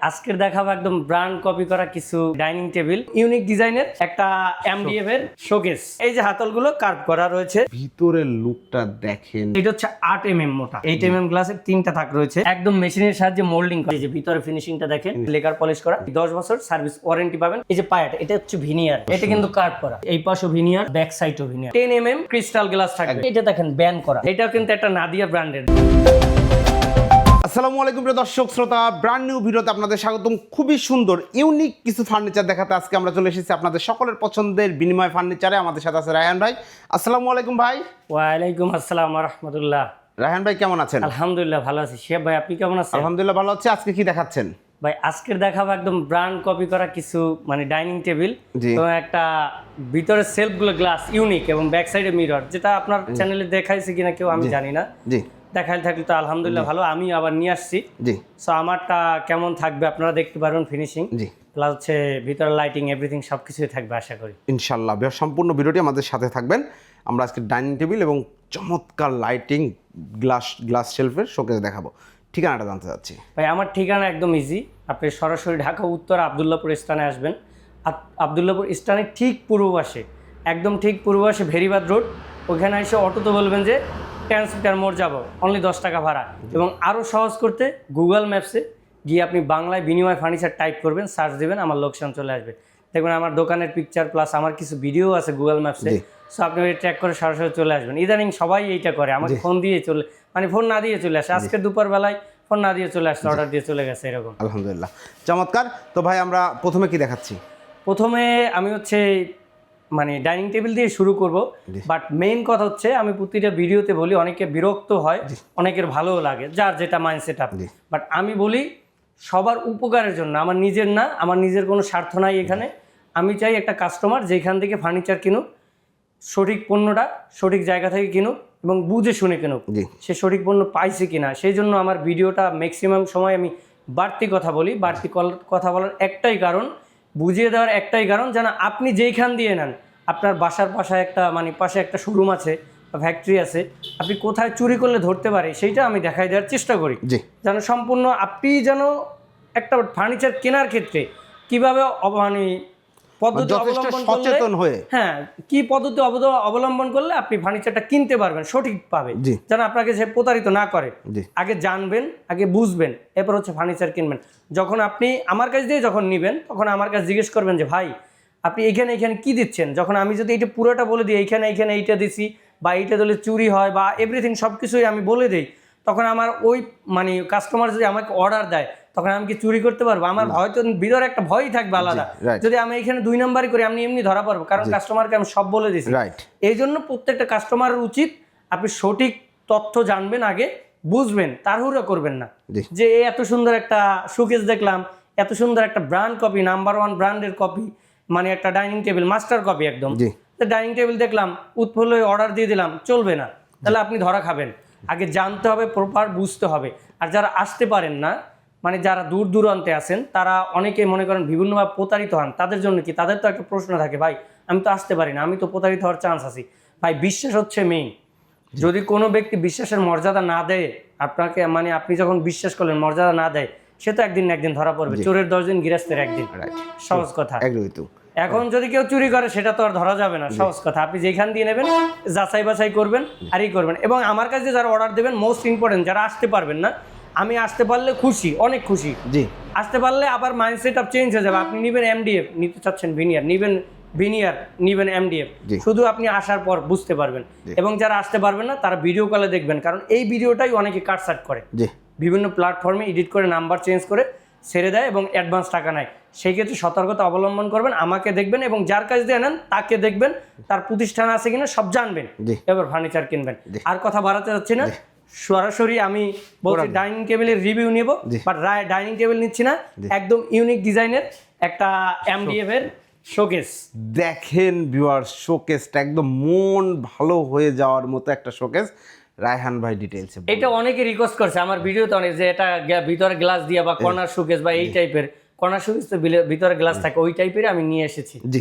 আজকের দেখাবো একদম ব্র্যান্ড কপি করা কিছু ডাইনিং টেবিল ইউনিক ডিজাইনের একটা এমডিএফ এর শোকেস এই যে হাতলগুলো কার্ভ করা রয়েছে। ভিতরের লুকটা দেখেন। এটা হচ্ছে আট এমএম এম মোটা। এইট এম এম গ্লাসের তিনটা থাক রয়েছে। একদম মেশিনের সাহায্যে মোল্ডিং করা। এই যে ভিতরে ফিনিশিংটা দেখেন। লেকার পলিশ করা। দশ বছর সার্ভিস ওয়ারেন্টি পাবেন। এই যে পায়াট এটা হচ্ছে ভিনিয়ার এটা কিন্তু কার্ভ করা। এই পাশও ভিনিয়ার ব্যাক সাইডও veneer ten M M crystal glass থাকবে। এটা দেখেন ব্যান করা। এটাও কিন্তু একটা নাদিয়া ব্র্যান্ডের আসসালামু আলাইকুম প্রিয় দর্শক শ্রোতা ব্র্যান্ড নিউ ভিডিওতে আপনাদের স্বাগতম। খুবই সুন্দর ইউনিক কিছু ফার্নিচার দেখাতে আজকে আমরা চলে এসেছি আপনাদের সকলের পছন্দের বিনিময় ফার্নিচারে আমাদের সাথে আছে রায়হান ভাই। আসসালামু আলাইকুম ভাই। ওয়ালাইকুম আসসালাম রহমতুল্লাহ। রায়হান ভাই কেমন আছেন? আলহামদুলিল্লাহ ভালো আছি। শেফ ভাই আপনি কেমন আছেন? আলহামদুলিল্লাহ ভালো আছে। আজকে কি দেখাচ্ছেন? ভাই আজকের দেখাবো একদম ব্র্যান্ড কপি করা কিছু মানে ডাইনিং টেবিল। এবং একটা ভিতরে সেলফগুলো গ্লাস ইউনিক এবং ব্যাক সাইডে মিরর যেটা আপনার চ্যানেলে দেখাইছে কিনা কেউ আমি জানি না। জি। দেখাই থাকলে তো আলহামদুলিল্লাহ ভালো আমি আবার নিয়ে আসছি। জি। সো আমারটা কেমন থাকবে আপনারা দেখতে পারবেন ফিনিশিং জি। প্লাস হচ্ছে ভিতরে লাইটিং এভরিথিং সব কিছুই থাকবে আশা করি। ইনশাল্লাহ বেশ সম্পূর্ণ ভিডিওটি আমাদের সাথে থাকবেন। আমরা আজকে ডাইনিং টেবিল এবং চমৎকার লাইটিং গ্লাস গ্লাস শেলফের শোকেস দেখাবো। ঠিকানাটা জানতে চাচ্ছি। ভাই আমার ঠিকানা একদম ইজি আপনি সরাসরি ঢাকা উত্তর আবদুল্লাপুর স্থানে আসবেন। আব- আবদুল্লাপুর স্থানের ঠিক পূর্ব পাশে একদম ঠিক পূর্ব পাশে ভেরিবাদ রোড। ওখানে এসে অটোতে বলবেন যে ট্রান্সমিটার মোড় যাব অনলি দশ টাকা ভাড়া। এবং আরও সহজ করতে গুগল ম্যাপসে গিয়ে আপনি বাংলায় বিনিময় ফার্নিচার টাইপ করবেন সার্চ দেবেন আমার লোকেশন চলে আসবে। দেখবেন আমার দোকানের পিকচার প্লাস আমার কিছু ভিডিও আছে গুগল ম্যাপসে। সো আপনি ওই ট্র্যাক করে সরাসরি চলে আসবেন। ইদানিং সবাই এইটা করে আমাকে ফোন দিয়ে চলে মানে ফোন না দিয়ে চলে আসে। আজকে দুপুর বেলায় ফোন না দিয়ে চলে আসছে অর্ডার দিয়ে চলে গেছে এরকম। আলহামদুলিল্লাহ। চমৎকার। তো ভাই আমরা প্রথমে কি দেখাচ্ছি? প্রথমে আমি হচ্ছে মানে ডাইনিং টেবিল দিয়ে শুরু করব। বাট মেইন কথা হচ্ছে আমি প্রতিটা ভিডিওতে বলি অনেকে বিরক্ত হয় অনেকের ভালোও লাগে যার যেটা মাইন্ডসেট আপ। বাট আমি বলি সবার উপকারের জন্য আমার নিজের না আমার নিজের কোনো স্বার্থ নাই এখানে। আমি চাই একটা কাস্টমার যেখান থেকে ফার্নিচার কিনুক সঠিক পণ্যটা সঠিক জায়গা থেকে কিনুক এবং বুঝে শুনে কিনুক। সে সঠিক পণ্য পাইছে কিনা সেই জন্য আমার ভিডিওটা ম্যাক্সিমাম সময় আমি বাড়তি কথা বলি। বাড়তি কল- কথা বলার একটাই কারণ বুঝিয়ে দেওয়ার একটাই কারণ যেন আপনি যেইখান দিয়ে নেন। আপনার বাসার পাশে একটা মানে পাশে একটা শোরুম আছে বা ফ্যাক্টরি আছে আপনি কোথায় চুরি করলে ধরতে পারে সেইটা আমি দেখাই দেওয়ার চেষ্টা করি। যেন সম্পূর্ণ আপনি যেন একটা ফার্নিচার কেনার ক্ষেত্রে কীভাবে অবহানি মানে পদ্ধতি অবলম্বন সচেতন হয়ে। হ্যাঁ কি পদ্ধতি অবলম্বন করলে আপনি ফার্নিচারটা কিনতে পারবেন সঠিক পাবে। যেন আপনাকে সে প্রতারিত না করে। আগে জানবেন আগে বুঝবেন এরপর হচ্ছে ফার্নিচার কিনবেন। যখন আপনি আমার কাছ দিয়ে যখন নেবেন তখন আমার কাছে জিজ্ঞেস করবেন যে ভাই আপনি এখানে এখানে কি দিচ্ছেন? যখন আমি যদি এটা পুরোটা বলে দিই এইখানে এইখানে এইটা দিছি বা এইটা দিলে চুরি হয় বা এভরিথিং সব কিছুই আমি বলে দিই তখন আমার ওই মানে কাস্টমার যদি আমাকে অর্ডার দেয় তখন আমি কি চুরি করতে পারব? আমার হয়তো ভিতরে একটা ভয়ই থাকবে আলাদা। যদি আমি এখানে দুই নাম্বারই করি আমি এমনি ধরা পারব কারণ কাস্টমারকে আমি সব বলে দিছি রাইট এই জন্য প্রত্যেকটা কাস্টমারের উচিত আপনি সঠিক তথ্য জানবেন আগে বুঝবেন তাড়াহুড়ো করবেন না। যে এত সুন্দর একটা শোকেস দেখলাম এত সুন্দর একটা ব্র্যান্ড কপি নাম্বার ওয়ান ব্র্যান্ডের কপি মানে একটা ডাইনিং টেবিল মাস্টার কপি একদম। ডাইনিং টেবিল দেখলাম উৎফুল্ল অর্ডার দিয়ে দিলাম চলবে না। তাহলে আপনি ধরা খাবেন। আগে জানতে হবে প্রপার বুঝতে হবে। আর যারা আসতে পারেন না মানে যারা দূর দূরান্তে আছেন তারা অনেকে মনে করেন বিভিন্নভাবে প্রতারিত হন। তাদের জন্য কি? তাদের তো একটা প্রশ্ন থাকে ভাই আমি তো আসতে পারি না আমি তো প্রতারিত হওয়ার চান্স আছি। ভাই বিশ্বাস হচ্ছে মেইন যদি কোনো ব্যক্তি বিশ্বাসের মর্যাদা না দেয় আপনাকে মানে আপনি যখন বিশ্বাস করলেন মর্যাদা না দেয় সে তো একদিন না একদিন ধরা পড়বে। চোরের দশ দিন গৃহস্থের একদিন। সহজ কথা। এখন যদি কেউ চুরি করে সেটা তো আর ধরা যাবে না সহজ কথা। আপনি যেখান দিয়ে নেবেন যাচাই বাছাই করবেন আর ই করবেন। এবং আমার কাছে যারা অর্ডার দেবেন মোস্ট ইম্পর্টেন্ট যারা আসতে পারবেন না আমি আসতে পারলে খুশি অনেক খুশি। জি। আসতে পারলে আবার মাইন্ডসেট আপ চেঞ্জ হয়ে যাবে। আপনি নেবেন এমডিএফ নিতে চাচ্ছেন ভিনিয়ার নেবেন ভিনিয়ার নেবেন এমডিএফ শুধু আপনি আসার পর বুঝতে পারবেন। এবং যারা আসতে পারবেন না তারা ভিডিও কলে দেখবেন। কারণ এই ভিডিওটাই অনেকে কাটসাট করে। জি। বিভিন্ন প্ল্যাটফর্মে এডিট করে নাম্বার চেঞ্জ করে ছেড়ে দেয় এবং অ্যাডভান্স টাকা নেয়। সেই ক্ষেত্রে সতর্কতা অবলম্বন করবেন আমাকে দেখবেন এবং যার কাছ দিয়ে নেন তাকে দেখবেন তার প্রতিষ্ঠান আছে কিনা সব জানবেন। এবার ফার্নিচার কিনবেন। আর কথা বাড়াতে যাচ্ছি না। সরাসরি আমি বলছি ডাইনিং টেবিলের রিভিউ নেব বাট রায় ডাইনিং টেবিল নিচ্ছি না একদম ইউনিক ডিজাইনের একটা এমডিএফ এর শোকেস দেখেন ভিউয়ার শোকেসটা একদম মন ভালো হয়ে যাওয়ার মতো একটা শোকেস রায়হান ভাই ডিটেলসে এটা অনেকে রিকোয়েস্ট করছে আমার ভিডিওতে অনেক যে এটা ভিতরে গ্লাস দিয়া বা কর্নার শোকেস বা এই টাইপের কর্নার শোকেস তো ভিতরে গ্লাস থাকে ওই টাইপের আমি নিয়ে এসেছি। জি।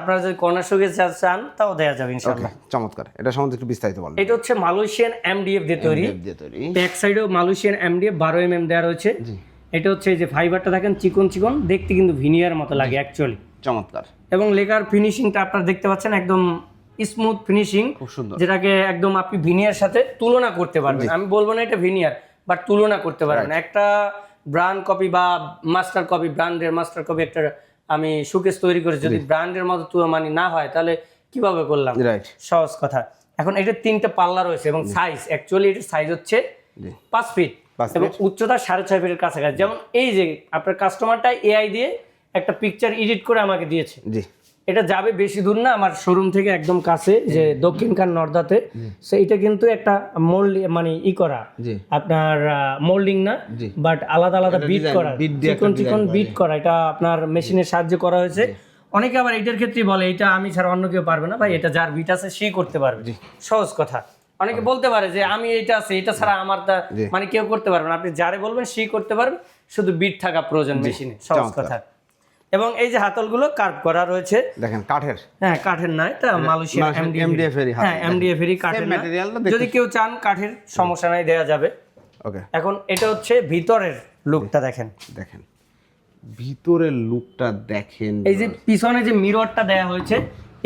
আপনারা যদি কর্নার শোকেস চান তাও দেওয়া যাবে ইনশাআল্লাহ। চমৎকার। এটা সম্বন্ধে একটু বিস্তারিত বলবেন এটা হচ্ছে মালয়েশিয়ান এমডিএফ দিয়ে তৈরি। তৈরি। ব্যাক সাইডেও মালয়েশিয়ান এমডিএফ বারো এম এম দেওয়া রয়েছে। এটা হচ্ছে যে ফাইবারটা দেখেন চিকন চিকন দেখতে কিন্তু ভিনিয়ার মতো লাগে অ্যাকচুয়ালি চমৎকার। এবং লেকার ফিনিশিংটা আপনারা দেখতে পাচ্ছেন একদম স্মুথ ফিনিশিং খুব সুন্দর। যেটাকে একদম আপনি ভিনিয়ার সাথে তুলনা করতে পারবেন। আমি বলব না এটা ভিনিয়ার বাট তুলনা করতে পারবেন। একটা ব্র্যান্ড কপি বা মাস্টার কপি ব্র্যান্ডের মাস্টার কপি একটা আমি সুকেস তৈরি করে যদি ব্র্যান্ডের মতো তুলো মানি না হয় তাহলে কীভাবে করলাম? রাইট সহজ কথা। এখন এটা তিনটা পাল্লা রয়েছে এবং সাইজ অ্যাকচুয়ালি এটার সাইজ হচ্ছে পাঁচ ফিট এবং উচ্চতা সাড়ে ছয় ফিটের কাছাকাছি। যেমন এই যে আপনার কাস্টমারটা এআই দিয়ে একটা পিকচার এডিট করে আমাকে দিয়েছে। জি। এটা যাবে বেশি দূর না আমার শোরুম থেকে একদম কাছে যে দক্ষিণখান নর্দাতে। সো এটা কিন্তু একটা মোল্ড মানে ই করা। আপনার মোল্ডিং না। বাট আলাদা আলাদা বিট করা। চিকন চিকন বিট করা। এটা আপনার মেশিনের সাহায্যে করা হয়েছে। অনেকে আবার এটার ক্ষেত্রে বলে এটা আমি ছাড়া অন্য কেউ পারবে না ভাই এটা যার বিট আছে সে করতে পারবে। সহজ কথা। অনেকে বলতে পারে যে আমি এটা আছে এটা ছাড়া আমার তা মানে কেউ করতে পারবে না। আপনি যারে বলবেন সেই করতে পারবেন শুধু বিট থাকা প্রয়োজন মেশিনে সহজ কথা। এবং এই যে হাতলগুলো কার্ভ করা রয়েছে। দেখেন কাঠের। হ্যাঁ কাঠের না এটা মালয়েশিয়া মালয়েশিয়ান এমডিএফ হাতল, হ্যাঁ এমডিএফ এরই কাঠের না। material টা যদি কেউ চান কাঠের সমস্যা নাই দেওয়া যাবে। ওকে এখন এটা হচ্ছে ভিতরের লুকটা দেখেন। দেখেন। ভিতরের লুকটা দেখেন এই যে পিছনে যে মিররটা দেয়া হয়েছে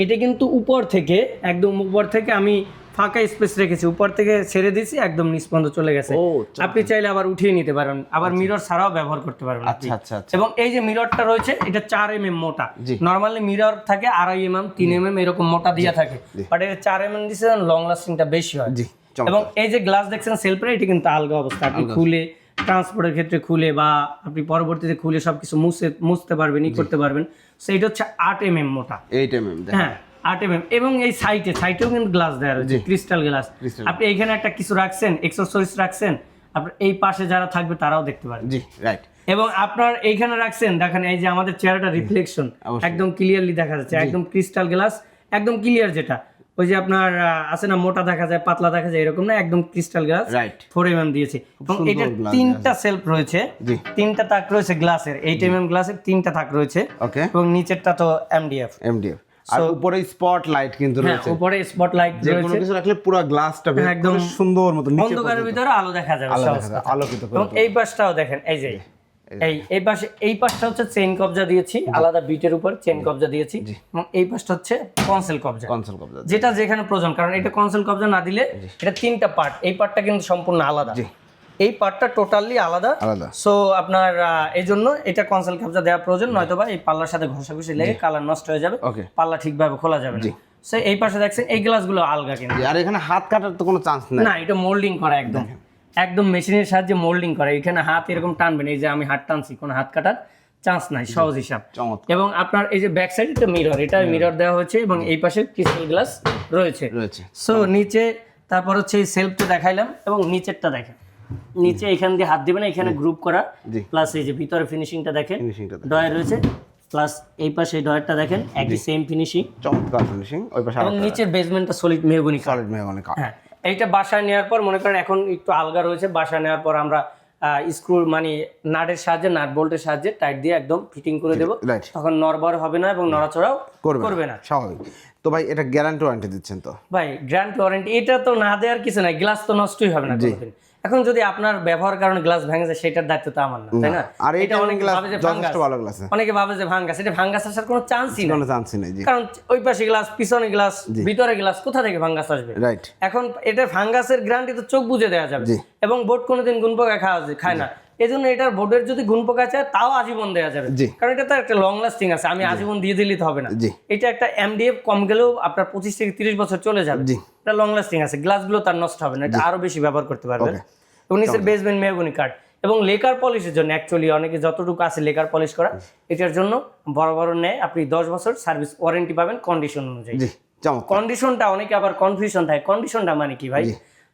এটা কিন্তু উপর থেকে একদম উপর থেকে আমি ফাঁকা স্পেস রেখেছি। উপর থেকে ছেড়ে দিয়েছি একদম নিষ্পন্দ চলে গেছে। আপনি চাইলে আবার উঠিয়ে নিতে পারেন। আবার মিরর ছাড়াও ব্যবহার করতে পারবেন আচ্ছা আচ্ছা আচ্ছা। এবং এই যে মিররটা রয়েছে এটা চার এম এম মোটা। নর্মালি মিরর থাকে আড়াই এম এম তিন এম এম এরকম মোটা দিয়ে থাকে। বাট এটা চার এম এম দিচ্ছে লং লাস্টিংটা বেশি হয়। জি এবং এই যে গ্লাস দেখছেন সেলফের এটা কিন্তু আলগা অবস্থা। আপনি খুলে ট্রান্সপোর্টের ক্ষেত্রে খুলে বা আপনি পরবর্তীতে খুলে সবকিছু মুছে মুছতে পারবেন ই করতে পারবেন। সেইটা হচ্ছে আট এম এম মোটা। এইট এম এম হ্যাঁ। আট এম এবং এই সাইটে সাইটেও কিন্তু গ্লাস দেওয়া রয়েছে ক্রিস্টাল গ্লাস। আপনি এখানে একটা কিছু রাখছেন এক্সেসরিজ রাখছেন আপনার এই পাশে যারা থাকবে তারাও দেখতে পারবে জি রাইট এবং আপনার এইখানে রাখছেন দেখেন এই যে আমাদের চেহারাটা রিফ্লেকশন একদম ক্লিয়ারলি দেখা যাচ্ছে একদম ক্রিস্টাল গ্লাস একদম ক্লিয়ার যেটা। ওই যে আপনার আছে না মোটা দেখা যায় পাতলা দেখা যায় এরকম না একদম crystal glass right four M দিয়েছে। এবং তিনটা সেলফ রয়েছে তিনটা তাক রয়েছে গ্লাসের এইট এম এম গ্লাসের তিনটা তাক রয়েছে। ওকে এবং নিচেরটা তো এমডিএফ এমডিএফ আর উপরে স্পট লাইট কিন্তু হ্যাঁ রয়েছে। উপরে স্পট লাইট যে কোনো কিছু রাখলে পুরো গ্লাসটা হ্যাঁ, একদম সুন্দর মতো অন্ধকারের ভিতরে আলো দেখা যাবে। আলোকিত এবং এই পাশটাও দেখেন এই যে এই এই পাশে এই পাশটা হচ্ছে চেইন কবজা দিয়েছি আলাদা বিটের উপর চেইন কবজা দিয়েছি। এবং এই পাশটা হচ্ছে কনসেল কবজা। কনসোল কবজা যেটা যেখানে প্রয়োজন কারণ এটা কনসেল কবজা না দিলে এটা তিনটা পার্ট এই পার্টটা কিন্তু সম্পূর্ণ আলাদা। এই পার্টটা টোটালি আলাদা। আলাদা। সো আপনার এই জন্য এটা কনসেল কবজা দেওয়া প্রয়োজন নয়তো বা এই পাল্লার সাথে ঘষাঘষি লেগে কালার নষ্ট হয়ে যাবে। পাল্লা ঠিকভাবে খোলা যাবে না। সো এই পাশে দেখছেন এই গ্লাসগুলো আলগা কিন্তু। আর এখানে হাত কাটার তো কোনো চান্স নেই। না এটা মোল্ডিং করা একদম। একদম মেশিনের সাহায্যে মোল্ডিং করা। এখানে হাত এরকম টানবেন এই যে আমি হাত টানছি কোনো হাত কাটার চান্স নাই সহজ হিসাব। এবং আপনার এই যে ব্যাক সাইড এটা মিরর এটা মিরর দেওয়া হয়েছে এবং এই পাশে ক্রিস্টাল গ্লাস রয়েছে। রয়েছে। সো নিচে তারপর হচ্ছে এই সেলফটা দেখাইলাম এবং নিচেরটা দেখেন। নিচে এখান দিয়ে হাত দিবেন এখানে গ্রুপ করা। প্লাস এই যে ভিতরে ফিনিশিংটা দেখেন ফিনিশিংটা ডয়ার রয়েছে। প্লাস এই পাশে ডয়ারটা দেখেন একই সেম ফিনিশিং চমৎকার ফিনিশিং ওই পাশে এবং নিচের বেসমেন্টটা সলিড মেহগুনি সলিড মেহগনি হ্যাঁ এইটা বাসায় নেওয়ার পর মনে করেন এখন একটু আলগা রয়েছে বাসায় নেওয়ার পর আমরা স্ক্রু মানে নাটের সাহায্যে নাট বোল্টের সাহায্যে টাইট দিয়ে একদম ফিটিং করে দেবো। তখন নরবর হবে না এবং নড়াচড়াও করবে না। স্বাভাবিক। তো ভাই এটা গ্যারান্টি ওয়ারেন্টি দিচ্ছেন তো? ভাই গ্র্যান্ড ওয়ারেন্টি এটা তো না দেওয়ার কিছু নাই গ্লাস তো নষ্টই হবে না কোনোদিন। এখন যদি আপনার ব্যবহার কারণে গ্লাস ভেঙে যায় সেটার দায়িত্ব তো আমার না তাই না? আর এটা অনেক গ্লাস ভাবে যে যথেষ্ট ভাঙ্গাস ভালো গ্লাস অনেকে ভাবে যে ভাঙ্গাস এটা ভাঙ্গাস আসার কোনো চান্সই না কোনো চান্সই নেই জি। কারণ ওই পাশে গ্লাস পিছনে গ্লাস ভিতরে গ্লাস কোথা থেকে ভাঙ্গাস আসবে? রাইট এখন এটা ভাঙ্গাসের গ্যারান্টি তো চোখ বুঝে দেওয়া যাবে। এবং বোর্ড কোনোদিন গুণ পোকা খাওয়া যায়- খায় না। এই জন্য এটার বোর্ডের যদি গুণ পোকা চায় তাও আজীবন দেওয়া যাবে। কারণ এটা তো একটা লং লাস্টিং আছে আমি আজীবন দিয়ে দিলে তো হবে না। এটা একটা এমডিএফ কম গেলেও আপনার পঁচিশ থেকে তিরিশ বছর চলে যাবে। এটা লং লাস্টিং আছে গ্লাসগুলো তার নষ্ট হবে না এটা আরও বেশি ব্যবহার করতে পারবে Okay. এবং নিচের বেসমেন্ট মেহগুনি কাঠ। এবং লেকার পলিশের জন্য অ্যাকচুয়ালি অনেকে যতটুকু আছে লেকার পলিশ করা এটার জন্য বড় বড় নেয় আপনি দশ বছর সার্ভিস ওয়ারেন্টি পাবেন কন্ডিশন অনুযায়ী। কন্ডিশনটা অনেকে আবার কনফিউশন থাকে। কন্ডিশনটা মানে কি ভাই?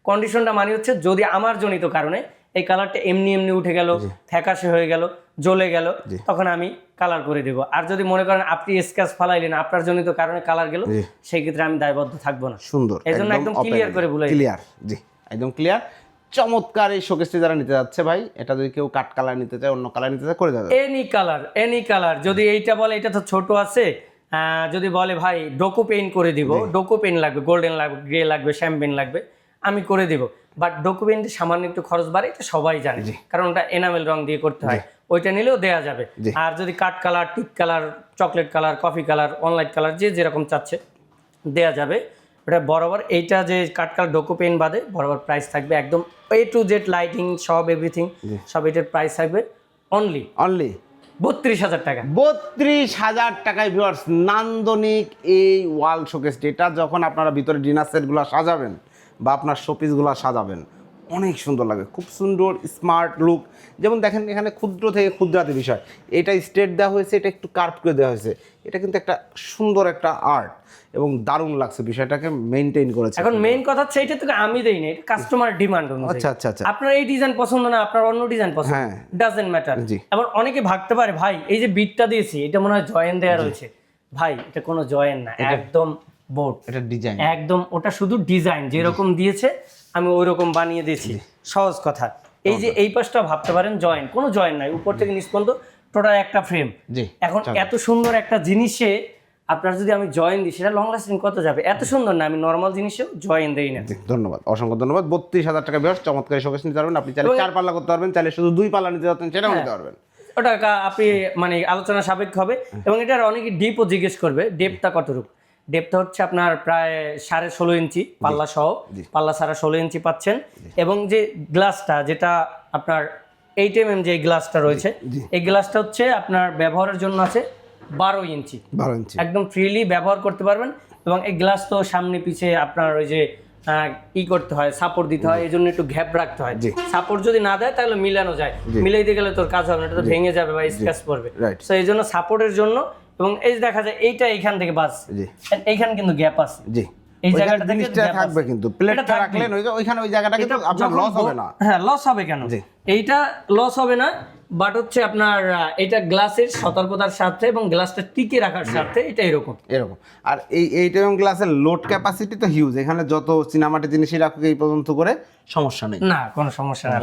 কন্ডিশনটা মানে হচ্ছে যদি আমার জনিত কারণে এই কালারটা এমনি এমনি উঠে গেল ফ্যাকাশে হয়ে গেল জ্বলে গেল তখন আমি কালার করে দেব। আর যদি মনে করেন আপনি স্ক্যাচ ফালাইলেন আপনার জনিত কারণে কালার গেল সেই ক্ষেত্রে আমি দায়বদ্ধ থাকব না। সুন্দর এই জন্য একদম clear করে বলে ক্লিয়ার জি একদম ক্লিয়ার চমৎকার এই শোকেসটি যারা নিতে যাচ্ছে ভাই এটা যদি কেউ কাট কালার নিতে চায় অন্য কালার নিতে চায় করে দেবে এনি কালার এনি কালার যদি এইটা বলে এটা তো ছোট আছে আহ, যদি বলে ভাই ডোকো পেইন্ট করে দিব ডোকো পেইন্ট লাগবে গোল্ডেন লাগবে গ্রে লাগবে শ্যাম্পেন লাগবে আমি করে দিব। বাট ডকুমেন্টে সামান্য একটু খরচ বাড়ে এটা সবাই জানে। কারণ ওটা এনামেল রং দিয়ে করতে হয়। ওইটা নিলেও দেয়া যাবে। আর যদি কাঠ colour teak colour chocolate colour coffee colour online colour যে যেরকম চাচ্ছে দেয়া যাবে। ওটা বরাবর এইটা যে কাঠ কালার ডোকো পেন বাদে বরাবর প্রাইস থাকবে একদম এ টু জেড লাইটিং সব এভরিথিং সব এটার প্রাইস থাকবে অনলি অনলি বত্রিশ হাজার টাকা। বত্রিশ হাজার টাকায় ভিউয়ার্স নান্দনিক এই ওয়াল শোকেসটি এটা যখন আপনারা ভিতরে ডিনার সেটগুলো সাজাবেন বা আপনার শোপিসগুলো সাজাবেন। অনেক সুন্দর লাগে। খুব সুন্দর স্মার্ট লুক। যেমন দেখেন এখানে ক্ষুদ্র থেকে ক্ষুদ্রাতি বিষয়। এটা স্ট্রেট দেওয়া হয়েছে এটা একটু কার্ভ করে দেওয়া হয়েছে। এটা কিন্তু একটা সুন্দর একটা আর্ট এবং দারুণ লাগছে বিষয়টাকে মেনটেন করেছে। এখন মেইন কথা হচ্ছে এটা তো আমি দেই না এটা কাস্টমার ডিমান্ড অনুযায়ী। আচ্ছা আচ্ছা আচ্ছা। আপনার এই ডিজাইন পছন্দ না আপনার অন্য ডিজাইন পছন্দ। হ্যাঁ। ডাজেন্ট ম্যাটার জি। এবার অনেকে ভাবতে পারে ভাই এই যে বিটটা দিয়েছি এটা মনে হয় জয়েন দেওয়া রয়েছে। ভাই এটা কোনো জয়েন না একদম বোর্ড এটা ডিজাইন একদম ওটা শুধু ডিজাইন যেরকম দিয়েছে আমি ওই রকম বানিয়ে দিয়েছি। সহজ কথা। এই যে এই পাশটা ভাবতে পারেন জয়েন কোনো জয়েন নাই উপর থেকে নিচ পর্যন্ত টোটাল একটা ফ্রেম এখন এত সুন্দর একটা জিনিসে আপনার যদি আমি জয়েন দিই সেটা লং লাস্টিং কত যাবে? এত সুন্দর না আমি নর্মাল জিনিসেও জয়েন দেই না। ধন্যবাদ। অসংখ্য ধন্যবাদ। বত্রিশ হাজার টাকা ভিউয়ার্স চমৎকার শোকেস নিতে পারবেন। আপনি চাইলে চার পাল্লা করতে পারবেন চাইলে শুধু দুই পাল্লা নিতে পারবেন সেটাও নিতে পারবেন। ওটা আপনি মানে আলোচনা সাপেক্ষ হবে। এবং এটার অনেকে ডিপও জিজ্ঞেস করবে ডেপটা কতটুকু? ডেপটা হচ্ছে আপনার প্রায় সাড়ে ষোলো ইঞ্চি পাল্লা সহ। পাল্লা সাড়ে ষোলো ইঞ্চি পাচ্ছেন। এবং যে গ্লাসটা যেটা আপনার এইট এম এম যে গ্লাসটা রয়েছে এই গ্লাসটা হচ্ছে আপনার ব্যবহারের জন্য আছে বারো ইঞ্চি। বারো ইঞ্চি। একদম ফ্রিলি ব্যবহার করতে পারবেন এবং এই গ্লাস তো সামনে পিছে আপনার ওই যে ই করতে হয় সাপোর্ট দিতে হয় এই জন্য একটু গ্যাপ রাখতে হয়। সাপোর্ট যদি না দেয় তাহলে মিলানো যায়। মিলাইতে গেলে তোর কাজ হবে না এটা তো ভেঙে যাবে বা স্ক্র্যাচ পড়বে. তো এই জন্য সাপোর্টের জন্য এবং এই যে দেখা যায় এইটা এইখান থেকে বাস। জি। এইখান কিন্তু গ্যাপ আছে। জি। এই জায়গাটা থেকে জিনিসটা থাকবে কিন্তু। প্লেটটা রাখলেন ওই ওইখানে ওই জায়গাটা কিন্তু আপনার লস হবে না। হ্যাঁ লস হবে কেন। এইটা লস হবে না বাট হচ্ছে আপনার এটা গ্লাসের সতর্কতার সাথে এবং গ্লাসটা টিকে রাখার সাথে এটা এরকম। এরকম। আর এই এইটা এবং গ্লাসের লোড ক্যাপাসিটি তো হিউজ এখানে যত সিনেমাটি জিনিসই রাখুক এই পর্যন্ত করে সমস্যা নেই। না কোনো সমস্যা নেই।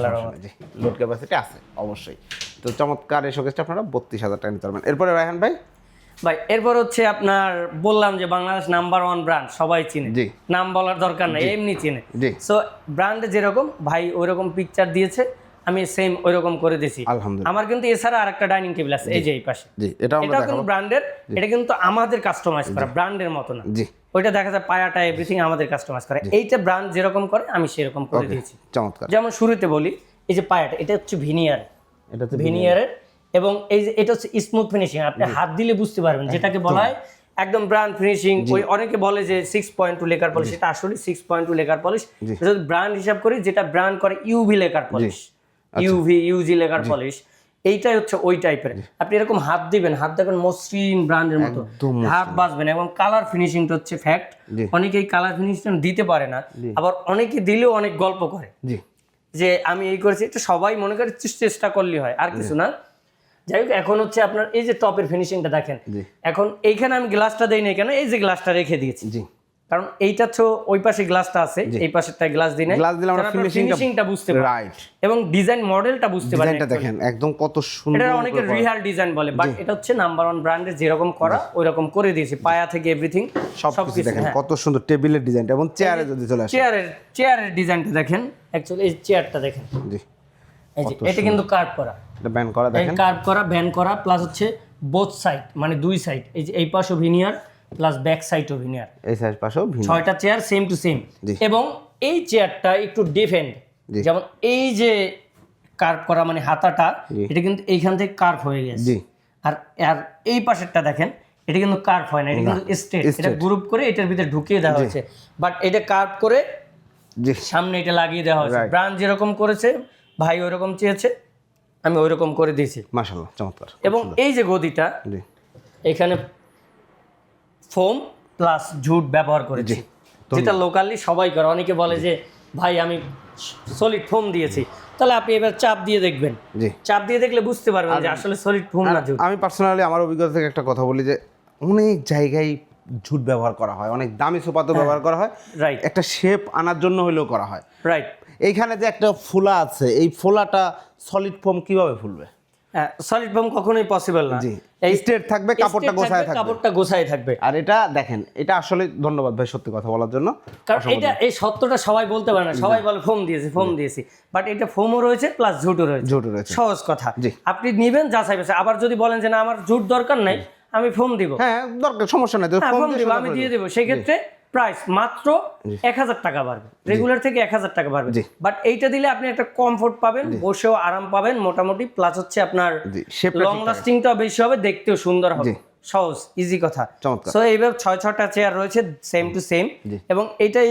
লোড ক্যাপাসিটি আছে অবশ্যই। তো চমৎকার এই শোকেসটা আপনারা বত্রিশ হাজার টাকা নিতে পারবেন। এরপরে রায়হান ভাই? ভাই এরপর হচ্ছে আপনার বললাম যে বাংলাদেশ নাম্বার ওয়ান ব্র্যান্ড সবাই চিনে। নাম বলার দরকার নাই এমনি চিনে। সো ব্র্যান্ডে যেরকম ভাই ওইরকম পিকচার দিয়েছে আমি সেম ওইরকম করে দিয়েছি আলহামদুলিল্লাহ। আমার কিন্তু এছাড়া আরেকটা ডাইনিং টেবিল আছে এই যে এই পাশে। দেখাবো। কিন্তু ব্র্যান্ডের এটা কিন্তু আমাদের কাস্টমাইজ করা ব্র্যান্ডের মতো না। জি। ওইটা দেখা যায় পায়াটা এভরিথিং আমাদের কাস্টমাইজ করে। এইটা ব্র্যান্ড যেরকম করে আমি সেরকম করে দিয়েছি। চমৎকার। যেমন শুরুতে বলি এই যে পায়াটা এটা হচ্ছে ভিনিয়ার এটা তো ভিনিয়ারের এবং এই যে এটা হচ্ছে স্মুথ ফিনিশিং আপনি হাত দিলে বুঝতে পারবেন যেটাকে বলা হয় একদম ব্র্যান্ড ফিনিশিং ওই অনেকে বলে যে six point two lacquer polish এটা আসলে six point two lacquer polish যদি ব্র্যান্ড হিসাব করি যেটা ব্র্যান্ড করে UV lacquer polish. UV UG lacquer polish এইটাই হচ্ছে ওই টাইপের আপনি এরকম হাত দিবেন হাত দেখবেন মসৃণ ব্র্যান্ডের মতো। হাত বাঁচবেন এবং কালার ফিনিশিংটা হচ্ছে ফ্যাক্ট অনেকেই কালার ফিনিশিং দিতে পারে না আবার অনেকে দিলেও অনেক গল্প করে। জি। যে আমি এই করেছি এটা সবাই মনে করে চেষ্টা করলেই হয় আর কিছু না। যাই হোক এখন হচ্ছে আপনার এই যে টপের ফিনিশিংটা দেখেন এখন এইখানে আমি গ্লাসটা দেই না কেন? এই যে গ্লাসটা রেখে দিয়েছি। জি। কারণ এইটা তো ওই পাশে গ্লাসটা আছে এই পাশেরটা গ্লাস দিই না গ্লাস দিলে আমরা ফিনিশিংটা বুঝতে পারি রাইট এবং ডিজাইন মডেলটা বুঝতে পারি ডিজাইনটা দেখেন একদম কত সুন্দর এটা অনেকে রিহাল ডিজাইন বলে বাট এটা হচ্ছে নাম্বার ওয়ান ব্র্যান্ডের যেরকম করা ওই রকম করে দিয়েছি পায়া থেকে এভরিথিং সব কিছু দেখেন কত সুন্দর টেবিলের ডিজাইনটা এবং চেয়ারে যদি চলে আসে। চেয়ারের চেয়ারের ডিজাইনটা দেখেন অ্যাকচুয়ালি এই চেয়ারটা দেখেন। জি। এই যে এটা কিন্তু কার্ভ করা। এটা ব্যান করা দেখেন। কার্ভ করা ব্যান করা প্লাস হচ্ছে বোথ সাইড মানে দুই সাইড এই যে এই পাশও ভিনিয়ার প্লাস ব্যাক সাইডও ভিনিয়ার এই সাইজ পাশেও ভিন্ন ছয়টা চেয়ার সেম টু সেম এবং এই চেয়ারটা একটু ডিফেন্ড যেমন এই যে কার্ভ করা মানে হাতাটা এটা কিন্তু এইখান থেকে কার্ভ হয়ে গেছে। আর আর এই পাশেরটা দেখেন এটা কিন্তু কার্ভ হয় না এটা কিন্তু স্ট্রেট এটা গ্রুপ করে এটার ভিতরে ঢুকিয়ে দেওয়া হয়েছে। বাট এটা কার্ভ করে সামনে এটা লাগিয়ে দেওয়া হয়েছে. ব্রাঞ্চ যেরকম করেছে ভাই ওইরকম চেয়েছে। আমি ওইরকম করে দিয়েছি। মাশাআল্লাহ চমৎকার এবং এই যে গদিটা এখানে ফোম প্লাস ঝুট ব্যবহার করেছি। যেটা লোকালি সবাই করে অনেকে বলে যে ভাই আমি সলিড ফোম দিয়েছি। তাহলে আপনি এবার চাপ দিয়ে দেখবেন। জি। চাপ দিয়ে দেখলে বুঝতে পারবেন যে আসলে সলিড ফোম না ঝুট। আমি পার্সোনালি আমার অভিজ্ঞতা থেকে একটা কথা বলি যে অনেক জায়গায় ঝুট ব্যবহার করা হয় অনেক দামি সোপাতো ব্যবহার করা হয়। রাইট একটা শেপ আনার জন্য হলেও করা হয়। রাইট এইখানে যে একটা ফোলা আছে এই ফোলাটা সলিড ফোম কীভাবে ফুলবে? সলিড ফোম কখনোই পসিবল না। জি স্ট্রেট থাকবে কাপড়টা গোছায় থাকবে। কাপড়টা গোছায় থাকবে। আর এটা দেখেন এটা আসলে ধন্যবাদ ভাই সত্যি কথা বলার জন্য। কারণ এটা এই সত্যটা সবাই বলতে পারে না সবাই বলে ফোম দিয়েছি ফোম দিয়েছি। বাট এটা ফোমও রয়েছে প্লাস ঝুটও রয়েছে। ঝুট রয়েছে। সহজ কথা। আপনি নিবেন যাচাই বাছাই। আবার যদি বলেন যে না আমার ঝুট দরকার নাই আমি ফোম দিব। হ্যাঁ দরকার সমস্যা নাই। হ্যাঁ ফোম দিয়ে দিব আমি দিয়ে দেব। দেবো। সেক্ষেত্রে প্রাইস মাত্র এক হাজার টাকা বাড়বে। রেগুলার থেকে এক হাজার টাকা বাড়বে। বাট এইটা দিলে আপনি একটা কমফোর্ট পাবেন বসেও আরাম পাবেন মোটামুটি প্লাস হচ্ছে আপনার লং লাস্টিংটাও বেশি হবে দেখতেও সুন্দর হবে। সহজ ইজি কথা। সো এইভাবে ছয় ছটা চেয়ার রয়েছে সেম টু সেম এবং এটাই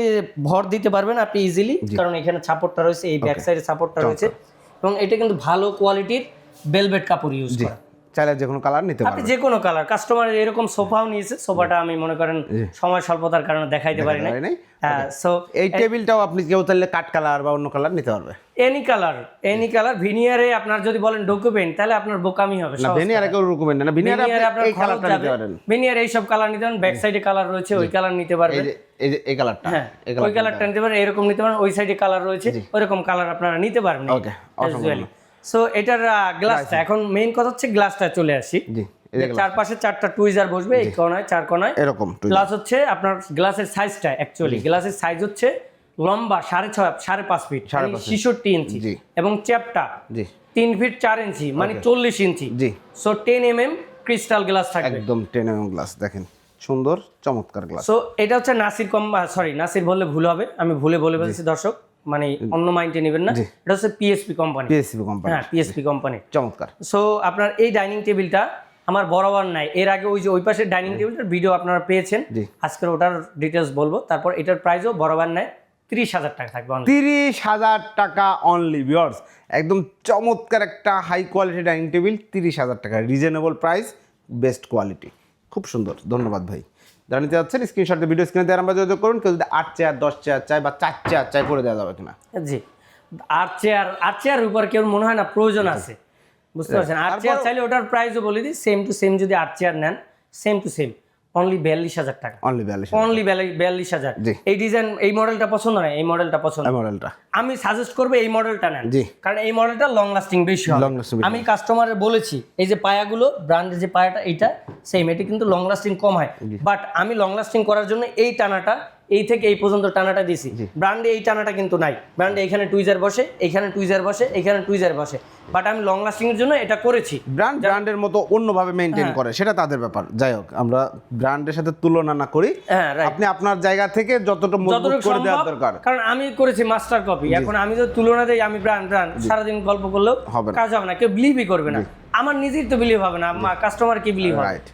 ভর দিতে পারবেন আপনি ইজিলি কারণ এখানে সাপোর্টটা রয়েছে এই ব্যাক সাইডে সাপোর্টটা রয়েছে। এবং এটা কিন্তু ভালো কোয়ালিটির বেলভেট কাপড় ইউজ করা। চাইলে যে কোনো কালার নিতে আপনি পারবেন। যে কোনো কালার কাস্টমার এরকম সোফাও নিয়েছে সোফাটা আমি মনে করেন সময় স্বল্পতার কারণে দেখাইতে পারি না নাই? হ্যাঁ সো এই টেবিলটাও আপনি কেউ চাইলে কাঠ কালার বা অন্য কালার নিতে পারবে। এনি কালার এনি কালার ভিনিয়ারে আপনার যদি বলেন ডকুমেন্ট তাহলে আপনার বোকামি হবে না ভেনিয়ার কেউ রকমেন্ট না ভিনিয়ারে আপনার এই কালারটা নিতে পারেন। ভিনিয়ার এইসব কালার নিতে পারেন ব্যাক সাইডে কালার রয়েছে ওই কালার নিতে এই পারবেন এই যে এই কালারটা হ্যাঁ এই ওই কালারটা কালারটা নিতে পারেন এরকম নিতে পারেন ওই সাইডে কালার রয়েছে ওইরকম কালার আপনারা নিতে পারবেন। ওকে অসম্ভব সো এটার গ্লাসটা এখন মেইন কথা হচ্ছে গ্লাসটা চলে আসি। জি চারপাশে চারটা টুইজার বসবে এই কোনায় চার কোনায় এরকম প্লাস হচ্ছে আপনার গ্লাসের সাইজটা অ্যাকচুয়ালি গ্লাসের সাইজ হচ্ছে লম্বা সাড়ে ছয় সাড়ে পাঁচ ফিট। ছিষট্টি ইঞ্চি এবং চ্যাপটা তিন ফিট চার ইঞ্চি মানে চল্লিশ inch so ten M M crystal glass থাকবে। একদম টেন এম এম গ্লাস দেখেন। সুন্দর চমৎকার গ্লাস সো এটা হচ্ছে নাসির কম সরি নাসির বললে ভুল হবে আমি ভুলে বলে বলছি দর্শক। মানে অন্য মাইন্ডে নেবেন না। এটা হচ্ছে পিএসপি কোম্পানি পিএসসি কোম্পানি হ্যাঁ পিএসপি কোম্পানি চমৎকার। সো আপনার এই ডাইনিং টেবিলটা আমার বরাবর নাই। এর আগে ওই যে ওই পাশে ডাইনিং টেবিলটার ভিডিও আপনারা পেয়েছেন। আজকের ওটার ডিটেলস বলব। তারপর এটার প্রাইসও বরাবর নাই। তিরিশ হাজার টাকা থাকবে তিরিশ হাজার টাকা অনলি ভিওর্স একদম চমৎকার একটা হাই কোয়ালিটি ডাইনিং টেবিল তিরিশ হাজার টাকা। রিজনেবল প্রাইস বেস্ট কোয়ালিটি খুব সুন্দর। ধন্যবাদ ভাই। যারা নিতে যাচ্ছেন স্ক্রিনশটে ভিডিও স্ক্রিনে দেওয়ার আমরা যোগাযোগ করুন। কেউ যদি আট চেয়ার দশ চেয়ার চাই বা চার চেয়ার চাই করে দেওয়া যাবে কিনা। জি। আর চেয়ার আট চেয়ার উপর কেউ মনে হয় না প্রয়োজন আছে। বুঝতে পারছেন? আর চেয়ার চাইলে ওটার প্রাইসও বলে দিই। সেম টু সেম যদি আর চেয়ার নেন সেম টু সেম অনলি বিয়াল্লিশ হাজার টাকা। অনলি বিয়াল্লিশ অনলি বিয়াল্লিশ হাজার। এই ডিজাইন এই মডেলটা পছন্দ নয় এই মডেলটা পছন্দ। মডেলটা আমি সাজেস্ট করব এই মডেলটা নেন। কারণ এই মডেলটা লং লাস্টিং বেশি লং লাস্টিং আমি কাস্টমারের বলেছি এই যে পায়াগুলো ব্র্যান্ডের যে পায়াটা এইটা সেম এটি কিন্তু লং লাস্টিং কম হয়। বাট আমি লং লাস্টিং করার জন্য এই টানাটা এই থেকে এই পর্যন্ত টানাটা দিছি। ব্র্যান্ডে এই টানাটা কিন্তু নাই। ব্র্যান্ডে এখানে টুইজার বসে এখানে টুইজার বসে এখানে টুইজার বসে। বাট আমি লং লাস্টিং এর জন্য এটা করেছি। ব্র্যান্ড ব্র্যান্ডের মতো অন্যভাবে মেনটেন হ্যাঁ। করে সেটা তাদের ব্যাপার। যাই হোক আমরা ব্র্যান্ডের সাথে তুলনা না করি। হ্যাঁ আপনি আপনার জায়গা থেকে যতটা মজবুত করে দেওয়া দরকার। কারণ আমি করেছি মাস্টার কপি এখন আমি যদি তুলনা দেই আমি ব্র্যান্ড ব্র্যান্ড সারাদিন গল্প করলেও কাজ হবে না। কেউ বিলিভই করবে না। আমার নিজের তো বিলিভ হবে না। কাস্টমার কি বিলিভ হবে। রাইট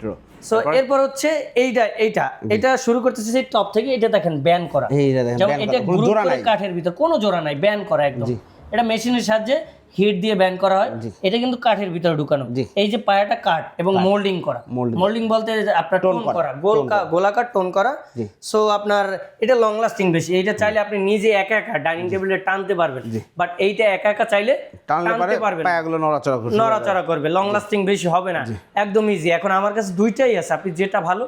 ট্রু সো এরপর হচ্ছে এইটা এইটা। এটা শুরু করতেছে সেই টপ থেকে এটা দেখেন ব্যান করা। এইটা দেখেন, এটা। কাঠের ভিতর কোনো জোড়া নাই ব্যান করা একদম। এটা মেশিনের সাহায্যে হিট দিয়ে ব্যান করা হয়। এটা কিন্তু কাঠের ভিতরে ঢুকানো। এই যে পায়াটা কাঠ এবং মোল্ডিং করা। মোল্ডিং বলতে আপনার টোন করা। গোল গোলাকার টোন করা। সো আপনার এটা লং লাস্টিং বেশি। এইটা চাইলে আপনি নিজে একা একা ডাইনিং টেবিলে টানতে পারবেন। বাট এইটা একা একা চাইলে টানতে পারবেন। পায়াগুলো নড়াচড়া করছে নড়াচড়া করবে। লং লাস্টিং বেশি হবে না। একদম ইজি এখন আমার কাছে দুইটাই আছে। আপনি যেটা ভালো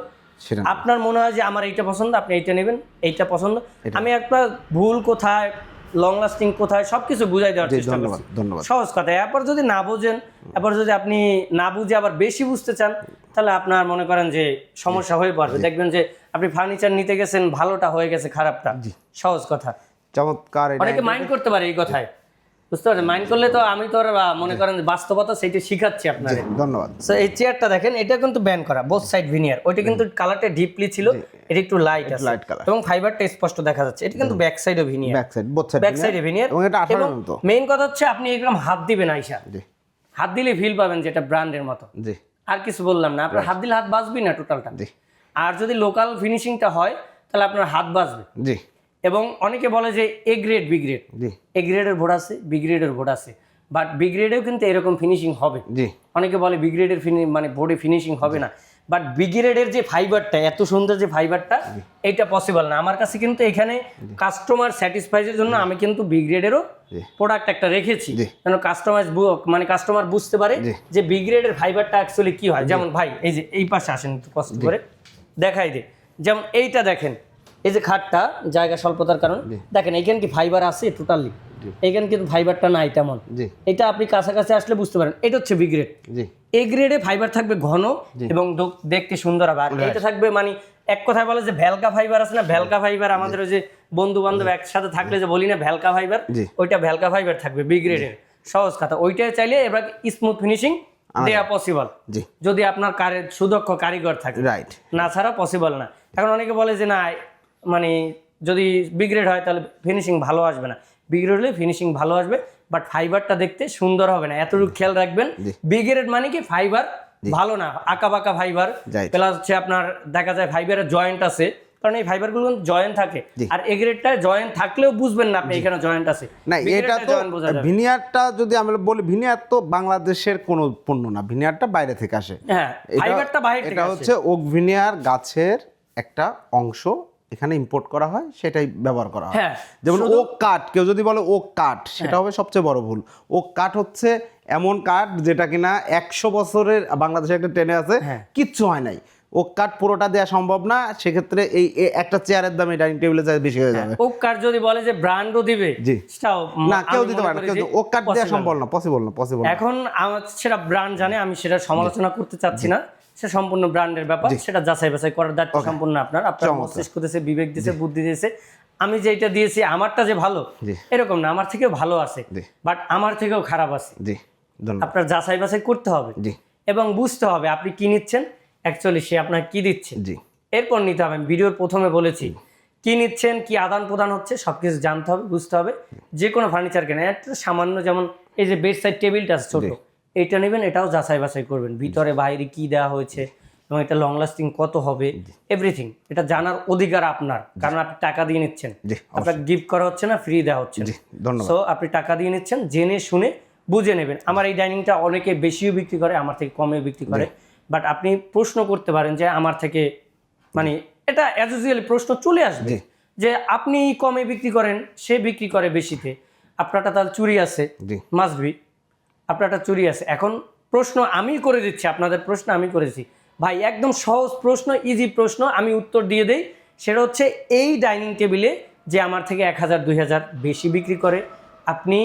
আপনার মনে হয় যে আমার এইটা পছন্দ আপনি এইটা নেবেন এইটা পছন্দ। আমি একটা ভুল কোথায় লং লাস্টিং কোথায় সবকিছু বুঝাই দেওয়ার চেষ্টা করছি। ধন্যবাদ। সহজ কথা এরপর যদি না বোঝেন এরপর যদি আপনি না বুঝে আবার বেশি বুঝতে চান তাহলে আপনার মনে করেন যে সমস্যা হয়ে পড়বে। দেখবেন যে আপনি ফার্নিচার নিতে গেছেন ভালোটা হয়ে গেছে খারাপটা। সহজ কথা। চমৎকার অনেকে মাইন্ড করতে পারে এই কথায়। বুঝতে পারছেন? মাইন্ড করলে তো আমি তো আর মনে করেন বাস্তবতা সেইটা শিখাচ্ছি আপনার ধন্যবাদ। সো এই চেয়ারটা দেখেন এটা কিন্তু ব্যান করা বোথ সাইড ভিনিয়ার ওইটা কিন্তু কালারটা ডিপলি ছিল এটা একটু লাইট আছে। light color। এবং ফাইবারটা স্পষ্ট দেখা যাচ্ছে। এটা কিন্তু ব্যাক সাইডে veneer back side both side back সাইডে ভিনিয়ার এবং এটা আঠারো তো। মেইন কথা হচ্ছে আপনি এরকম হাত দিবেন আইসা। হাত দিলে ফিল পাবেন যেটা ব্র্যান্ডের মতো। জি। আর কিছু বললাম না আপনার হাত দিলে হাত বাজবি না টোটালটা জি। আর যদি লোকাল ফিনিশিংটা হয় তাহলে আপনার হাত বাজবে। জি। এবং অনেকে বলে যে A grade B grade A গ্রেডের ভোট আছে বি গ্রেডের ভোট আছে। বাট বি গ্রেডেও কিন্তু এরকম ফিনিশিং হবে। অনেকে বলে বি গ্রেডের মানে বোর্ডে ফিনিশিং হবে না। বাট বি গ্রেডের যে ফাইবারটা এত সুন্দর যে ফাইবারটা এটা পসিবল না। আমার কাছে কিন্তু এখানে কাস্টমার স্যাটিসফাইজের জন্য আমি কিন্তু বি গ্রেডেরও প্রোডাক্ট একটা রেখেছি। যেন কাস্টমার মানে কাস্টমার বুঝতে পারে যে বি গ্রেডের ফাইবারটা অ্যাকচুয়ালি কি হয়। যেমন ভাই এই যে এই পাশে আসেন একটু কষ্ট করে দেখাই দে। যেমন এইটা দেখেন। এই যে খাটটা জায়গা স্বল্পতার কারণে। দেখেন এইখানে কি ফাইবার আছে? টোটালি এখানে কিন্তু ফাইবারটা নাই তেমন। এটা আপনি কাছাকাছি আসলে বুঝতে পারেন। এটা হচ্ছে বি গ্রেড এ গ্রেডে ফাইবার থাকবে ঘন এবং দেখতে সুন্দর হবে। আর এটা থাকবে মানে এক কথায় বলে যে ভ্যালকা ফাইবার আছে না? ভ্যালকা ফাইবার আমাদের ওই যে বন্ধু বান্ধব একসাথে থাকলে যে বলি না ভ্যালকা ফাইবার ওইটা ভ্যালকা ফাইবার থাকবে বি গ্রেডের সহজ কথা। ওইটাই চাইলে এবার স্মুথ ফিনিশিং দেয়া পসিবল যদি আপনার কারের সুদক্ষ কারিগর থাকে। রাইট না ছাড়া পসিবল না। এখন অনেকে বলে যে না মানে যদি বিগ্রেড হয় তাহলে ফিনিশিং ভালো আসবে না। বিগ্রেড হলে ফিনিশিং ভালো আসবে বাট ফাইবারটা দেখতে সুন্দর হবে না। এতটুকু খেয়াল রাখবেন বিগ্রেড মানে কি ফাইবার ভালো না আঁকা বাঁকা ফাইবার. প্লাস হচ্ছে আপনার দেখা যায় ফাইবারের জয়েন্ট আছে কারণ এই ফাইবারগুলো জয়েন্ট থাকে। আর এগ্রেডটা জয়েন্ট থাকলেও বুঝবেন না আপনি এখানে জয়েন্ট আছে। না এটা তো। ভিনিয়ারটা যদি আমরা বলি ভিনিয়ার তো বাংলাদেশের কোনো পণ্য না ভিনিয়ারটা বাইরে থেকে আসে। হ্যাঁ ফাইবারটা বাইরে থেকে আসে। এটা। হচ্ছে ওক ভিনিয়ার গাছের একটা অংশ এখানে ইম্পোর্ট করা হয় সেটাই ব্যবহার করা হয়। হ্যাঁ, যেমন ওক কাঠ কেউ যদি বলে ওক কাঠ সেটা হবে সবচেয়ে বড় ভুল। ওক কাঠ হচ্ছে এমন কাঠ যেটা কিনা একশো বছরের বাংলাদেশে একটা ট্রেনে আছে হ্যাঁ। কিচ্ছু হয় নাই। ওক কাঠ পুরোটা দেওয়া সম্ভব না সেক্ষেত্রে এই একটা চেয়ারের দাম এই ডাইনিং টেবিলে যায় বেশি হয়ে যাবে। ওক কার যদি বলে যে ব্র্যান্ডও দিবে জি। না কেউ দিতে পারে না কেউ ওক কাঠ দেওয়া সম্ভব না। পসিবল না পসিবল এখন আমার সেটা ব্র্যান্ড জানে আমি সেটা সমালোচনা করতে চাচ্ছি না। সে সম্পূর্ণ ব্র্যান্ডের ব্যাপার সেটা যাচাই বাছাই করার দায়িত্ব সম্পূর্ণ আপনার। আপনার। মস্তিষ্ক দিয়েছে বিবেক দিয়েছে বুদ্ধি দিয়েছে আমি যেটা দিয়েছি আমারটা যে ভালো এরকম না আমার থেকেও ভালো আছে। বাট আমার থেকেও খারাপ আছে। আপনার যাচাই বাছাই করতে হবে এবং বুঝতে হবে আপনি কি নিচ্ছেন অ্যাকচুয়ালি সে আপনার কি দিচ্ছে। এরপর নিতে হবে আমি ভিডিওর প্রথমে বলেছি কি নিচ্ছেন কি আদান প্রদান হচ্ছে সবকিছু জানতে হবে বুঝতে হবে। যে কোনো ফার্নিচার কেনা একটা সামান্য যেমন এই যে বেড সাইড টেবিলটা আছে ছোট এইটা নেবেন এটাও যাচাই বাছাই করবেন। ভিতরে বাইরে কি দেওয়া হয়েছে এবং এটা লং লাস্টিং কত হবে এভরিথিং এটা জানার অধিকার আপনার কারণ আপনি টাকা দিয়ে নিচ্ছেন। আপনার গিফট করা হচ্ছে না ফ্রি দেওয়া হচ্ছে সো আপনি টাকা দিয়ে নিচ্ছেন জেনে শুনে বুঝে নেবেন। আমার এই ডাইনিংটা অনেকে বেশিও বিক্রি করে আমার থেকে কমে বিক্রি করে। বাট আপনি প্রশ্ন করতে পারেন যে আমার থেকে মানে এটা অ্যাজ ইউজুয়ালি প্রশ্ন চলে আসবে। যে আপনি কমে বিক্রি করেন সে বিক্রি করে বেশিতে। আপনারটা তার চুরি আছে। জি। মাসবি আপনারটা চুরি আছে। এখন প্রশ্ন আমি করে দিচ্ছি আপনাদের প্রশ্ন আমি করেছি। ভাই একদম সহজ প্রশ্ন ইজি প্রশ্ন আমি উত্তর দিয়ে দেই। সেটা হচ্ছে এই ডাইনিং টেবিলে যে আমার থেকে এক হাজার দুই হাজার বেশি বিক্রি করে আপনি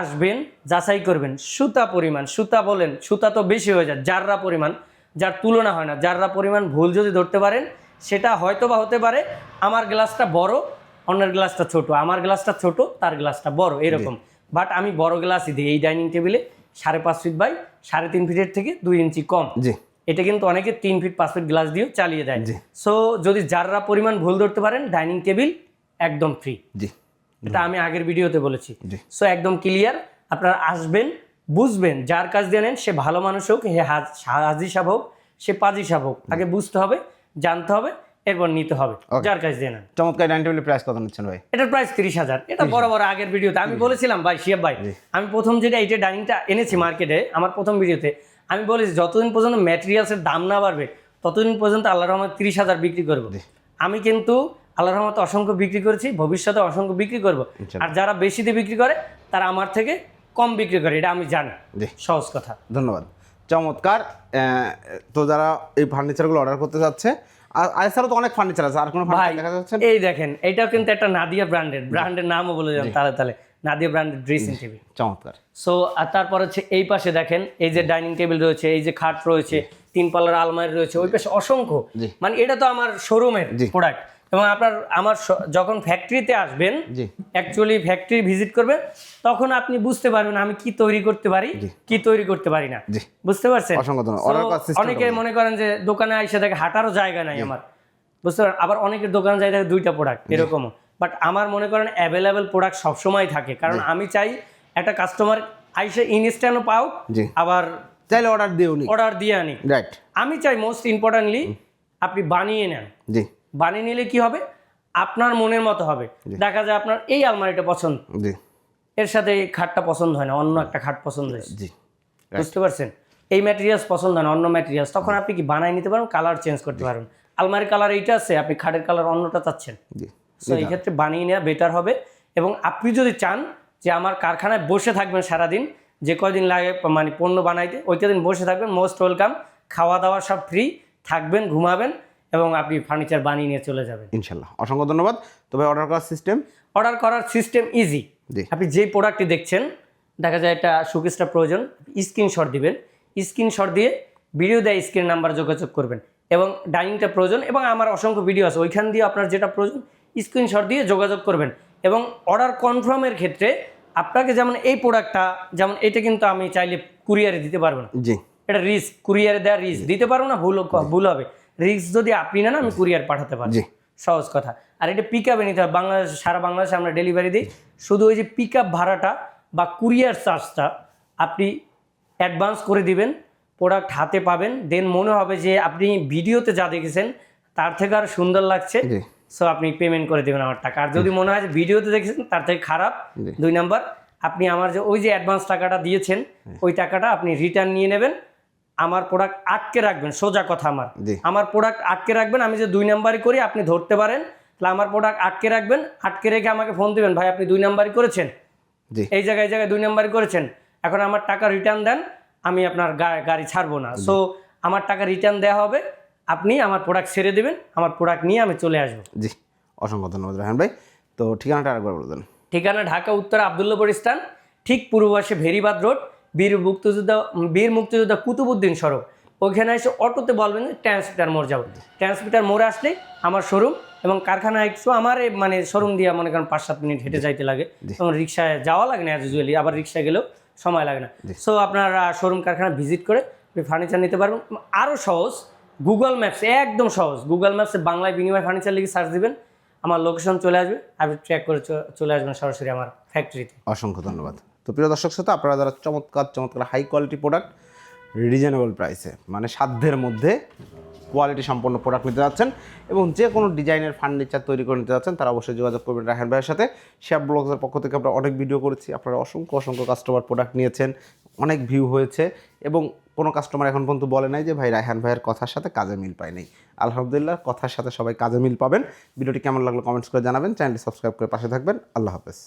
আসবেন যাচাই করবেন। সুতা পরিমাণ সুতা বলেন সুতা তো বেশি হয়ে যায় যাররা পরিমাণ যার তুলনা হয় না। যাররা পরিমাণ ভুল যদি ধরতে পারেন সেটা হয়তো বা হতে পারে আমার গ্লাসটা বড় অন্যের গ্লাসটা ছোট আমার গ্লাসটা ছোট তার গ্লাসটা বড় এরকম। বাট আমি বড় গ্লাসই দিই এই ডাইনিং টেবিলে। সাড়ে পাঁচ ফিট বাই সাড়ে তিন ফিটের থেকে দুই ইঞ্চি কম। জি। এটা কিন্তু অনেকে তিন ফিট পাঁচ ফিট গ্লাস দিয়েও চালিয়ে দেয়। সো যদি যাররা পরিমাণ ভুল ধরতে পারেন ডাইনিং টেবিল একদম ফ্রি জি। এটা আমি আগের ভিডিওতে বলেছি। জি। সো একদম ক্লিয়ার আপনারা আসবেন বুঝবেন যার কাজ দিয়ে নেন সে ভালো মানুষ হোক হে হাজ- হাজি সাহেব হোক সে পাজি সাহেব হোক আগে বুঝতে হবে জানতে হবে। এরপর নিতে হবে। যার কাজ দিয়ে নেন চমৎকার ডাইনিং টেবিলের প্রাইস কত নিচ্ছেন ভাই? এটার প্রাইস তিরিশ হাজার। এটা বড় বড় আগের ভিডিওতে। আমি বলেছিলাম ভাই শিয়াব ভাই আমি প্রথম যেটা এইটা ডাইনিংটা এনেছি মার্কেটে আমার প্রথম ভিডিওতে আমি বলেছি যতদিন পর্যন্ত ম্যাটেরিয়ালসের দাম না বাড়বে ততদিন পর্যন্ত আল্লাহ রহমত তিরিশ হাজার বিক্রি করব। আমি কিন্তু আল্লাহ রহমত অসংখ্য বিক্রি করেছি ভবিষ্যতে অসংখ্য বিক্রি করব। আর যারা বেশিতে বিক্রি করে তারা আমার থেকে কম বিক্রি করে এটা আমি জানি। সহজ কথা। ধন্যবাদ। চমৎকার তো যারা এই ফার্নিচারগুলো অর্ডার করতে যাচ্ছে আর এছাড়াও তো অনেক ফার্নিচার আছে আর কোনো ফার্নিচার দেখা যাচ্ছে এই দেখেন এটাও কিন্তু একটা নাদিয়া ব্র্যান্ডের ব্র্যান্ডের নামও বলে দিলাম তাহলে তাহলে নাদিয়া ব্র্যান্ডের ড্রেসিং টেবিল চমৎকার। সো আর তারপর হচ্ছে এই পাশে দেখেন এই যে ডাইনিং টেবিল রয়েছে এই যে খাট রয়েছে তিন পাল্লার আলমারি রয়েছে ওই পাশে অসংখ্য। মানে এটা তো আমার শোরুমের। প্রোডাক্ট এবং আপনার আমার যখন ফ্যাক্টরিতে আসবেন জি। অ্যাকচুয়ালি ফ্যাক্টরি ভিজিট করবেন তখন আপনি বুঝতে পারবেন আমি কি তৈরি করতে পারি কি তৈরি করতে পারি না। বুঝতে পারছেন? অনেকে মনে করেন যে দোকানে আইসা দেখে হাঁটারও জায়গা নাই আমার। বুঝতে পারেন আবার অনেকের দোকানে যাই দেখে দুইটা প্রোডাক্ট এরকমও। বাট আমার মনে করেন অ্যাভেলেবেল প্রোডাক্ট সবসময় থাকে। কারণ আমি চাই একটা কাস্টমার আইসে ইনস্ট্যান্টও পাও জি। আবার চাইলে অর্ডার দিও অর্ডার দিয়ে আনি রাইট আমি চাই মোস্ট ইম্পর্টেন্টলি আপনি বানিয়ে নেন। জি। বানিয়ে নিলে কি হবে? আপনার মনের মতো হবে। দেখা যায় আপনার এই আলমারিটা পছন্দ। এর সাথে এই খাটটা পছন্দ হয় না অন্য একটা খাট পছন্দ হয়েছে। জি। বুঝতে পারছেন? এই ম্যাটেরিয়ালস পছন্দ হয় না অন্য ম্যাটেরিয়ালস তখন আপনি কি বানাই নিতে পারেন কালার চেঞ্জ করতে পারেন? আলমারির কালার এইটা আছে আপনি খাটের কালার অন্যটা চাচ্ছেন। জি। সো এই ক্ষেত্রে বানিয়ে নেওয়া বেটার হবে। এবং আপনি যদি চান যে আমার কারখানায় বসে থাকবেন সারাদিন যে কয়দিন লাগে মানে পণ্য বানাইতে ওইটা দিন বসে থাকবেন মোস্ট ওয়েলকাম খাওয়া দাওয়া সব ফ্রি থাকবেন ঘুমাবেন। এবং আপনি ফার্নিচার বানিয়ে নিয়ে চলে যাবেন। ইনশাল্লাহ অসংখ্য ধন্যবাদ। তবে অর্ডার করার সিস্টেম অর্ডার করার সিস্টেম ইজি আপনি যে প্রোডাক্টটি দেখছেন দেখা যায় এটা শোকেসটা প্রয়োজন। স্ক্রিনশট দিবেন। স্ক্রিনশট দিয়ে ভিডিও দেয় স্ক্রিন নাম্বার যোগাযোগ করবেন। এবং ডাইনিংটা প্রয়োজন এবং আমার অসংখ্য ভিডিও আছে। ওইখান দিয়ে আপনার যেটা প্রয়োজন স্ক্রিনশট দিয়ে যোগাযোগ করবেন। এবং অর্ডার কনফার্মের ক্ষেত্রে আপনাকে যেমন এই প্রোডাক্টটা যেমন এটা কিন্তু আমি চাইলে কুরিয়ারে দিতে পারব না। জি। এটা রিস্ক কুরিয়ারে দেওয়া রিস্ক দিতে পারব না ভুল ভুল হবে। রিস্ক যদি আপনি না না আমি কুরিয়ার পাঠাতে পারব। সহজ কথা। আর এটা পিক আপে নিতে হবে। বাংলাদেশ সারা বাংলাদেশে আমরা ডেলিভারি দিই। শুধু ওই যে পিক আপ ভাড়াটা বা কুরিয়ার চার্জটা আপনি অ্যাডভান্স করে দিবেন প্রোডাক্ট হাতে পাবেন। দেন মনে হবে যে আপনি ভিডিওতে যা দেখেছেন তার থেকে আর সুন্দর লাগছে। সো আপনি পেমেন্ট করে দেবেন আমার টাকা। আর যদি মনে হয় যে ভিডিওতে দেখেছেন তার থেকে খারাপ। দুই নাম্বার আপনি আমার যে ওই যে অ্যাডভান্স টাকাটা দিয়েছেন ওই টাকাটা আপনি রিটার্ন নিয়ে নেবেন। আমার প্রোডাক্ট আটকে রাখবেন সোজা কথা আমার। আমার প্রোডাক্ট আটকে রাখবেন আমি যে দুই নাম্বারই করি আপনি ধরতে পারেন। তাহলে আমার প্রোডাক্ট আটকে রাখবেন আটকে রেখে আমাকে ফোন দিবেন ভাই আপনি দুই নাম্বারই করেছেন? এই জায়গায় এই জায়গায় দুই নাম্বারই করেছেন। এখন আমার টাকা রিটার্ন দেন আমি আপনার গাড়ি ছাড়বো না। সো আমার টাকা রিটার্ন দেওয়া হবে আপনি আমার প্রোডাক্ট ছেড়ে দেবেন আমার প্রোডাক্ট নিয়ে আমি চলে আসব। জি অসংখ্য ধন্যবাদ রাহান ভাই। তো ঠিকানাটা আরেকবার বলে দেন। ঠিকানা ঢাকা উত্তর আবদুল্লাপুর স্থান ঠিক পূর্ব পাশে ভেরিবাদ রোড। বীর মুক্তিযোদ্ধা বীর মুক্তিযোদ্ধা কুতুবুদ্দিন সড়ক ওইখানে এসে অটোতে বলবেন যে ট্রান্সমিটার মোড় যাব ট্রান্সমিটার মোড়ে আসলে আমার শোরুম এবং কারখানা একটু আমার মানে শোরুম দিয়ে মনে করেন পাঁচ সাত মিনিট হেঁটে যাইতে লাগে এবং রিক্সায় যাওয়া লাগে না অ্যাজ ইউজুয়ালি আবার রিক্সায় গেলেও সময় লাগে না। সো আপনার শোরুম কারখানা ভিজিট করে ফার্নিচার নিতে পারবেন। আরও সহজ গুগল ম্যাপস একদম সহজ। গুগল ম্যাপসে বাংলায় বিনিময় ফার্নিচার লিখে সার্চ দিবেন আমার লোকেশন চলে আসবে। আপনি ট্র্যাক করে চলে আসবেন সরাসরি আমার ফ্যাক্টরিতে অসংখ্য ধন্যবাদ। তো প্রিয় দর্শক শ্রোতা, আপনারা যারা চমৎকার চমৎকার হাই কোয়ালিটি প্রোডাক্ট রিজনেবল প্রাইসে মানে সাধ্যের মধ্যে কোয়ালিটি সম্পন্ন প্রোডাক্ট নিতে যাচ্ছেন এবং যে কোনো ডিজাইনের ফার্নিচার তৈরি করে নিতে যাচ্ছেন, তারা অবশ্যই যোগাযোগ করবেন রাহান ভাইয়ের সাথে। শেয়ার ব্লগসের পক্ষ থেকে আমরা অনেক ভিডিও করেছি, আপনারা অসংখ্য অসংখ্য কাস্টমার প্রোডাক্ট নিয়েছেন, অনেক ভিউ হয়েছে এবং কোনো কাস্টমার এখন পর্যন্ত বলে নাই যে, ভাই, রায়হান ভাইয়ের কথার সাথে কাজে মিল পায় নাই। আলহামদুলিল্লাহ, কথার সাথে সবাই কাজে মিল পাবেন। ভিডিওটি কেমন লাগল কমেন্টস করে জানাবেন, চ্যানেলটি সাবস্ক্রাইব করে পাশে থাকবেন। আল্লাহ হাফেজ।